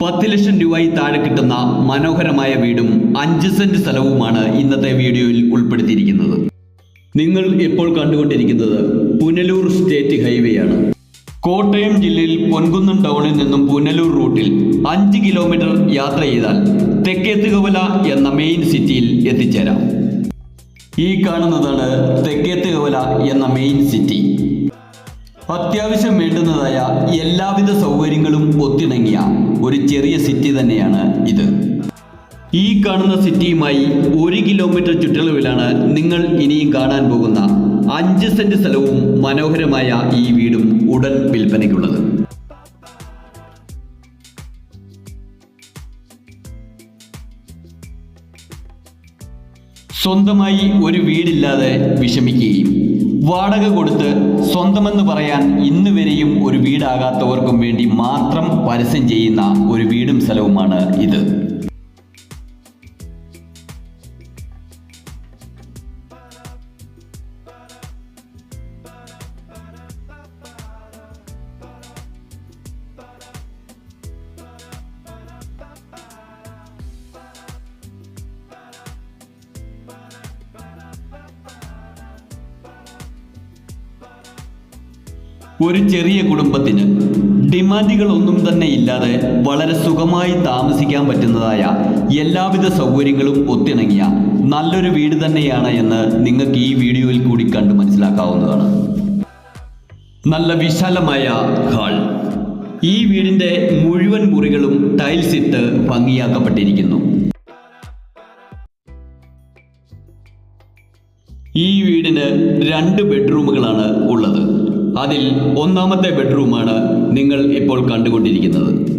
പത്ത് ലക്ഷം രൂപയിൽ താഴെ കിട്ടുന്ന മനോഹരമായ വീടും അഞ്ച് സെന്റ് സ്ഥലവുമാണ് ഇന്നത്തെ വീഡിയോയിൽ ഉൾപ്പെടുത്തിയിരിക്കുന്നത്. നിങ്ങൾ ഇപ്പോൾ കണ്ടുകൊണ്ടിരിക്കുന്നത് പുനലൂർ സ്റ്റേറ്റ് ഹൈവേ ആണ്. കോട്ടയം ജില്ലയിൽ പൊൻകുന്നം ടൗണിൽ നിന്നും പുനലൂർ റൂട്ടിൽ അഞ്ച് കിലോമീറ്റർ യാത്ര ചെയ്താൽ തെക്കേത്തുകവല എന്ന മെയിൻ സിറ്റിയിൽ എത്തിച്ചേരാം. ഈ കാണുന്നതാണ് തെക്കേത്തുകവല എന്ന മെയിൻ സിറ്റി. അത്യാവശ്യം വേണ്ടുന്നതായ എല്ലാവിധ സൗകര്യങ്ങളും ഒത്തിണങ്ങിയ ഒരു ചെറിയ സിറ്റി തന്നെയാണ് ഇത്. ഈ കാണുന്ന സിറ്റിയുമായി ഒരു കിലോമീറ്റർ ചുറ്റളവിലാണ് നിങ്ങൾ ഇനിയും കാണാൻ പോകുന്ന അഞ്ച് സെന്റ് സ്ഥലവും മനോഹരമായ ഈ വീടും ഉടൻ വിൽപ്പനയ്ക്കുള്ളത്. സ്വന്തമായി ഒരു വീടില്ലാതെ വിഷമിക്കുകയും വാടക കൊടുത്ത് സ്വന്തമെന്ന് പറയാൻ ഇന്ന് വരെയും ഒരു വീടാകാത്തവർക്കും വേണ്ടി മാത്രം പരസ്യം ചെയ്യുന്ന ഒരു വീടും സ്ഥലവുമാണ് ഇത്. ഒരു ചെറിയ കുടുംബത്തിന് ഡിമാൻഡുകളൊന്നും തന്നെ ഇല്ലാതെ വളരെ സുഖമായി താമസിക്കാൻ പറ്റുന്നതായ എല്ലാവിധ സൗകര്യങ്ങളും ഒത്തിണങ്ങിയ നല്ലൊരു വീട് തന്നെയാണ് എന്ന് നിങ്ങൾക്ക് ഈ വീഡിയോയിൽ കൂടി കണ്ട് മനസ്സിലാക്കാവുന്നതാണ്. നല്ല വിശാലമായ ഹാൾ. ഈ വീടിന്റെ മുഴുവൻ മുറികളും ടൈൽസ് ഇട്ട് ഭംഗിയാക്കപ്പെട്ടിരിക്കുന്നു. ഈ വീടിന് രണ്ട് ബെഡ്റൂമുകളാണ് ഉള്ളത്. അതിൽ ഒന്നാമത്തെ ബെഡ്റൂമാണ് നിങ്ങൾ ഇപ്പോൾ കണ്ടുകൊണ്ടിരിക്കുന്നത്.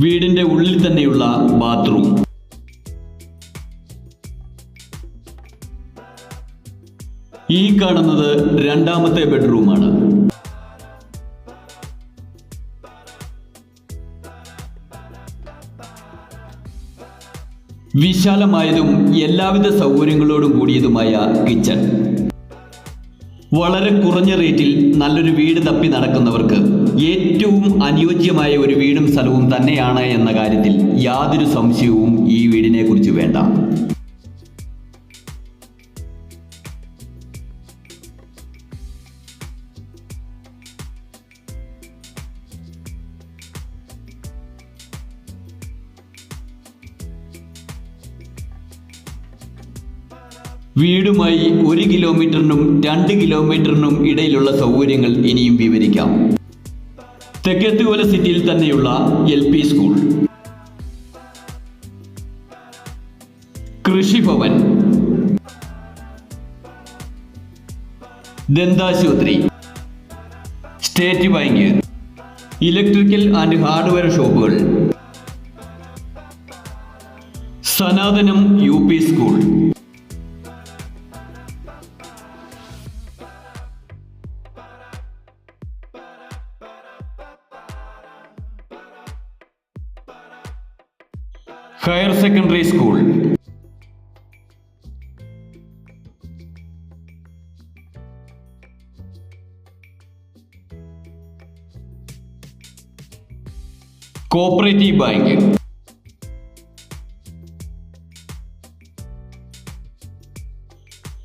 വീടിന്റെ ഉള്ളിൽ തന്നെയുള്ള ബാത്റൂം. ഈ കാണുന്നത് രണ്ടാമത്തെ ബെഡ്റൂമാണ്. വിശാലമായതും എല്ലാവിധ സൗകര്യങ്ങളോടും കൂടിയതുമായ കിച്ചൺ. വളരെ കുറഞ്ഞ റേറ്റിൽ നല്ലൊരു വീട് തപ്പി നടക്കുന്നവർക്ക് ഏറ്റവും അനുയോജ്യമായ ഒരു വീടും സ്ഥലവും തന്നെയാണ് എന്ന കാര്യത്തിൽ യാതൊരു സംശയവും ഈ വീടിനെ കുറിച്ച് വേണ്ട. വീടുമായി ഒരു കിലോമീറ്ററിനും രണ്ട് കിലോമീറ്ററിനും ഇടയിലുള്ള സൗകര്യങ്ങൾ ഇനിയും വിവരിക്കാം. തെക്കേത്തുകോല സിറ്റിയിൽ തന്നെയുള്ള L P school. Krishibhavan. ദന്താശുപത്രി. State bank. Electrical and hardware ഷോപ്പുകൾ. Sanathanam U P school. Secondary school cooperative bank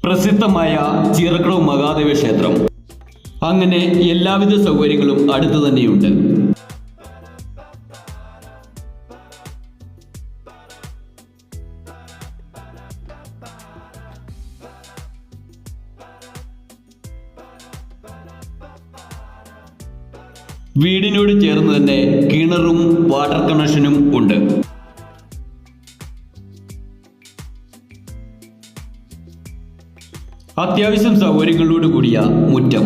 പ്രസിദ്ധമായ ചീറക്കടവ് മഹാദേവ ക്ഷേത്രം. അങ്ങനെ എല്ലാവിധ സൗകര്യങ്ങളും അടുത്തു തന്നെയുണ്ട്. വീടിനോട് ചേർന്ന് തന്നെ കിണറും വാട്ടർ കണക്ഷനും ഉണ്ട്. അത്യാവശ്യം സൗകര്യങ്ങളോട് കൂടിയ മുറ്റം.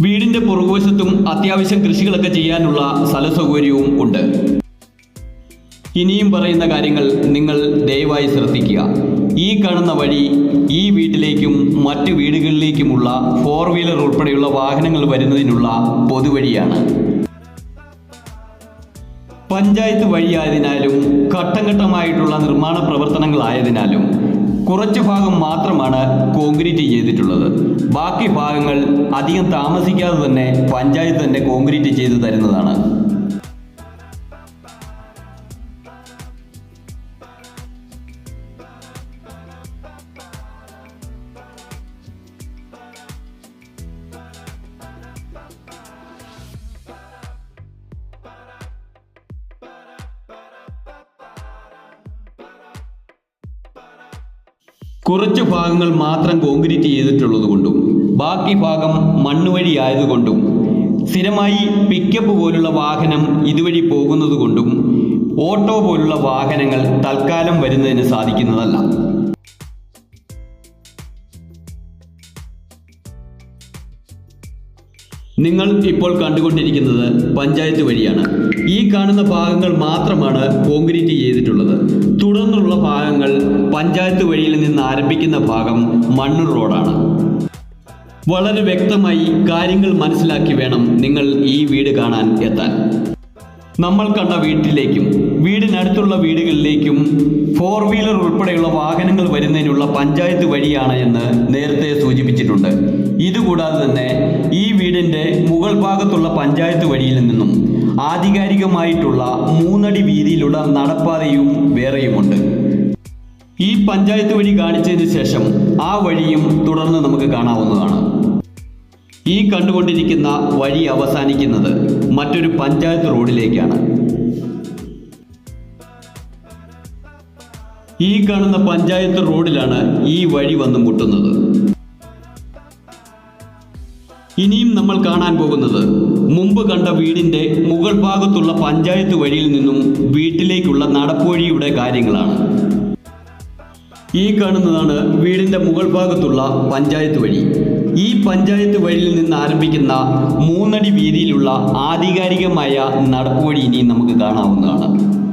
വീടിന്റെ പുറകുവശത്തും അത്യാവശ്യം കൃഷികളൊക്കെ ചെയ്യാനുള്ള സ്ഥല സൗകര്യവും ഉണ്ട്. ഇനിയും പറയുന്ന കാര്യങ്ങൾ നിങ്ങൾ ദയവായി ശ്രദ്ധിക്കുക. ഈ കാണുന്ന വഴി ഈ വീട്ടിലേക്കും മറ്റു വീടുകളിലേക്കുമുള്ള ഫോർ വീലർ ഉൾപ്പെടെയുള്ള വാഹനങ്ങൾ വരുന്നതിനുള്ള പൊതുവഴിയാണ്. പഞ്ചായത്ത് വഴിയായതിനാലും ഘട്ടംഘട്ടമായിട്ടുള്ള നിർമ്മാണ പ്രവർത്തനങ്ങളായതിനാലും കുറച്ച് ഭാഗം മാത്രമാണ് കോൺക്രീറ്റ് ചെയ്തിട്ടുള്ളത്. ബാക്കി ഭാഗങ്ങൾ അധികം താമസിക്കാതെ തന്നെ പഞ്ചായത്ത് തന്നെ കോൺക്രീറ്റ് ചെയ്തു തരുന്നതാണ്. കുറച്ച് ഭാഗങ്ങൾ മാത്രം കോൺക്രീറ്റ് ചെയ്തിട്ടുള്ളത് കൊണ്ടും ബാക്കി ഭാഗം മണ്ണ് വഴി ആയതുകൊണ്ടും സ്ഥിരമായി പിക്കപ്പ് പോലുള്ള വാഹനം ഇതുവഴി പോകുന്നത് കൊണ്ടും ഓട്ടോ പോലുള്ള വാഹനങ്ങൾ തൽക്കാലം വരുന്നതിന് സാധിക്കുന്നതല്ല. നിങ്ങൾ ഇപ്പോൾ കണ്ടുകൊണ്ടിരിക്കുന്നത് പഞ്ചായത്ത് വഴിയാണ്. ഈ കാണുന്ന ഭാഗങ്ങൾ മാത്രമാണ് കോൺക്രീറ്റ് ചെയ്തിട്ടുള്ളത്. തുടർന്നുള്ള ഭാഗങ്ങൾ പഞ്ചായത്ത് വഴിയിൽ നിന്ന് ആരംഭിക്കുന്ന ഭാഗം മണ്ണൂർ റോഡാണ്. വളരെ വ്യക്തമായി കാര്യങ്ങൾ മനസ്സിലാക്കി വേണം നിങ്ങൾ ഈ വീട് കാണാൻ എത്താൻ. നമ്മൾ കണ്ട വീട്ടിലേക്കും വീടിനടുത്തുള്ള വീടുകളിലേക്കും ഫോർ വീലർ ഉൾപ്പെടെയുള്ള വാഹനങ്ങൾ വരുന്നതിനുള്ള പഞ്ചായത്ത് വഴിയാണ് എന്ന് നേരത്തെ സൂചിപ്പിച്ചിട്ടുണ്ട്. ഇതുകൂടാതെ തന്നെ ഈ വീടിന്റെ മുകൾ ഭാഗത്തുള്ള പഞ്ചായത്ത് വഴിയിൽ നിന്നും ആധികാരികമായിട്ടുള്ള മൂന്നടി വീതിയിലുള്ള നടപ്പാതയും വേറെയുമുണ്ട്. ഈ പഞ്ചായത്ത് വഴി കാണിച്ചതിന് ശേഷം ആ വഴിയും തുടർന്ന് നമുക്ക് കാണാവുന്നതാണ്. ഈ കണ്ടുകൊണ്ടിരിക്കുന്ന വഴി അവസാനിക്കുന്നത് മറ്റൊരു പഞ്ചായത്ത് റോഡിലേക്കാണ്. ഈ കാണുന്ന പഞ്ചായത്ത് റോഡിലാണ് ഈ വഴി വന്നു മുട്ടുന്നത്. ഇനിയും നമ്മൾ കാണാൻ പോകുന്നത് മുമ്പ് കണ്ട വീടിന്റെ മുകൾ ഭാഗത്തുള്ള പഞ്ചായത്ത് വഴിയിൽ നിന്നും വീട്ടിലേക്കുള്ള നടപ്പുവഴിയുടെ കാര്യങ്ങളാണ്. ഈ കാണുന്നതാണ് വീടിന്റെ മുകൾ ഭാഗത്തുള്ള പഞ്ചായത്ത് വഴി. ഈ പഞ്ചായത്ത് വഴിയിൽ നിന്ന് ആരംഭിക്കുന്ന മൂന്നടി വീതിയിലുള്ള ആധികാരികമായ നടപ്പുവഴി ഇനി നമുക്ക് കാണാവുന്നതാണ്.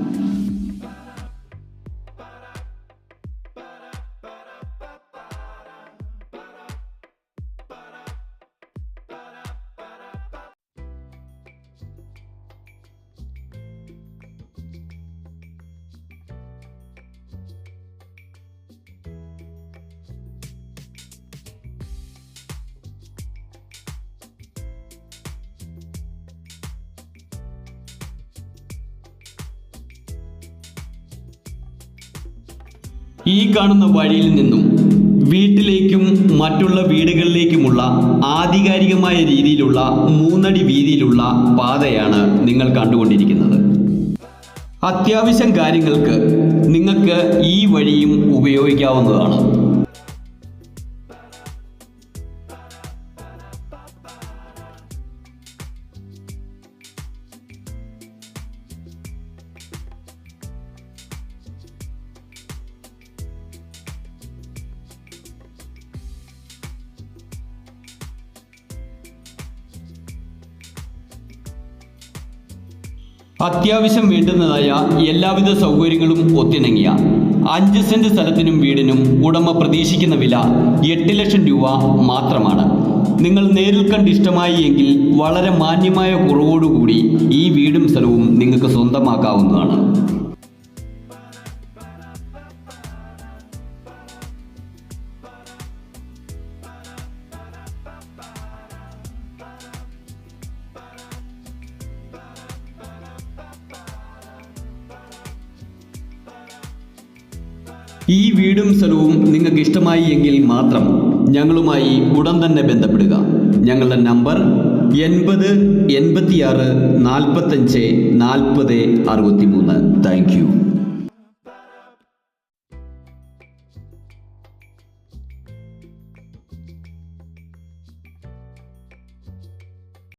ഈ കാണുന്ന വഴിയിൽ നിന്നും വീട്ടിലേക്കും മറ്റുള്ള വീടുകളിലേക്കുമുള്ള ആധികാരികമായ രീതിയിലുള്ള മൂന്നടി വീതിയിലുള്ള പാതയാണ് നിങ്ങൾ കണ്ടുകൊണ്ടിരിക്കുന്നത്. അത്യാവശ്യം കാര്യങ്ങൾക്ക് നിങ്ങൾക്ക് ഈ വഴിയും ഉപയോഗിക്കാവുന്നതാണ്. അത്യാവശ്യം വേണ്ടുന്നതായ എല്ലാവിധ സൗകര്യങ്ങളും ഒത്തിണങ്ങിയ അഞ്ച് സെന്റ് സ്ഥലത്തിനും വീടിനും ഉടമ പ്രതീക്ഷിക്കുന്ന വില എട്ട് ലക്ഷം രൂപ മാത്രമാണ്. നിങ്ങൾ നേരിൽ കണ്ട് ഇഷ്ടമായി എങ്കിൽ വളരെ മാന്യമായ കുറവോടുകൂടി ഈ വീടും സ്ഥലവും നിങ്ങൾക്ക് സ്വന്തമാക്കാവുന്നതാണ്. ഈ വീടും സ്ഥലവും നിങ്ങൾക്ക് ഇഷ്ടമായി എങ്കിൽ മാത്രം ഞങ്ങളുമായി ഉടൻ തന്നെ ബന്ധപ്പെടുക. ഞങ്ങളുടെ നമ്പർ എൺപത് എൺപത്തിയാറ് നാൽപ്പത്തഞ്ച് നാൽപ്പത് അറുപത്തി മൂന്ന് താങ്ക് യു.